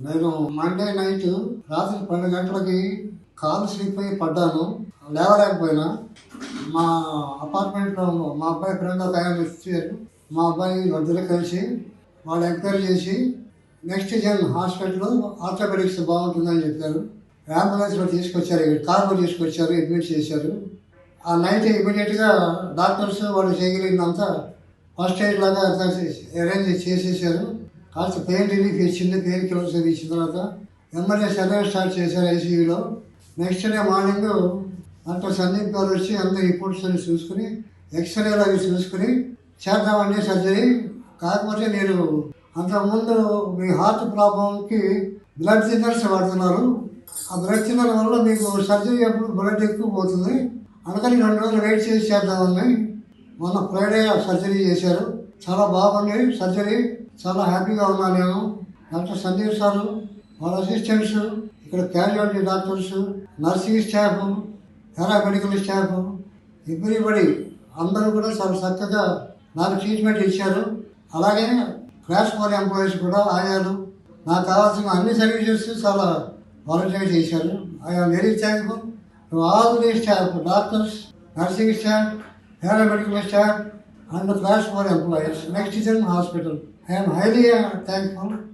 నేను Monday night రాత్రి పన్నెండు గంటలకి కాలు స్లిప్ అయి పడ్డాను. లేవలేకపోయినా. మా అపార్ట్మెంట్లో మా అబ్బాయి ఫ్రెండ్ ఒక ఆయన ఇచ్చారు మా అబ్బాయి వద్దరు కలిసి వాళ్ళు ఎంక్వైరీ చేసి నెక్స్ట్ జన్ హాస్పిటల్లో ఆర్థోపెడిక్స్ బాగుంటుందని చెప్పారు. అంబులెన్స్లో తీసుకొచ్చారు. కార్లో తీసుకొచ్చారు అడ్మిట్ చేశారు. ఆ నైట్ ఇమీడియట్గా డాక్టర్స్ వాళ్ళు చేయగలిగినంత ఫస్ట్ ఎయిడ్ లాగా అరేంజ్ చేసేసారు. కాస్త పెయిన్ రిలీఫ్ ఇచ్చింది పెయిన్ కిల్లర్స్ ఇచ్చిన తర్వాత ఎమ్మెల్యే సర్వే స్టార్ట్ చేశారు ఐసీయూలో. Next day morning doctor Sandeep గారు వచ్చి అందరి రిపోర్ట్స్ అన్ని చూసుకుని ఎక్స్రేలు అవి చూసుకుని చేద్దామండి సర్జరీ కాకపోతే నేను అంతకుముందు మీ హార్ట్ ప్రాబ్లంకి బ్లడ్ థిన్నర్స్ వాడుతున్నారు. ఆ బ్లడ్ థిన్నర్ వల్ల మీకు సర్జరీ అప్పుడు బ్లడ్ ఎక్కువ పోతుంది. అందుకని రెండు రోజులు వెయిట్ చేసి చేద్దామని మొన్న ఫ్రైడే సర్జరీ చేశారు. చాలా బాగుంది సర్జరీ చాలా హ్యాపీగా ఉన్నాను నేను. డాక్టర్ సందీప్ సారు వాళ్ళ అసిస్టెంట్స్ ఇక్కడ casualty doctors nursing staff paramedical staff everybody అందరూ కూడా చాలా చక్కగా నాకు ట్రీట్మెంట్ ఇచ్చారు. అలాగే క్లాస్ ఫోర్ ఎంప్లాయీస్ కూడా ఆయాలు నాకు కావాల్సిన అన్ని సర్వీసెస్ చాలా వాలంటీర్ చేశారు. I'm very thankful all the staff doctors nursing staff paramedical staff I'm the last one employees, next is in hospital. I am highly thankful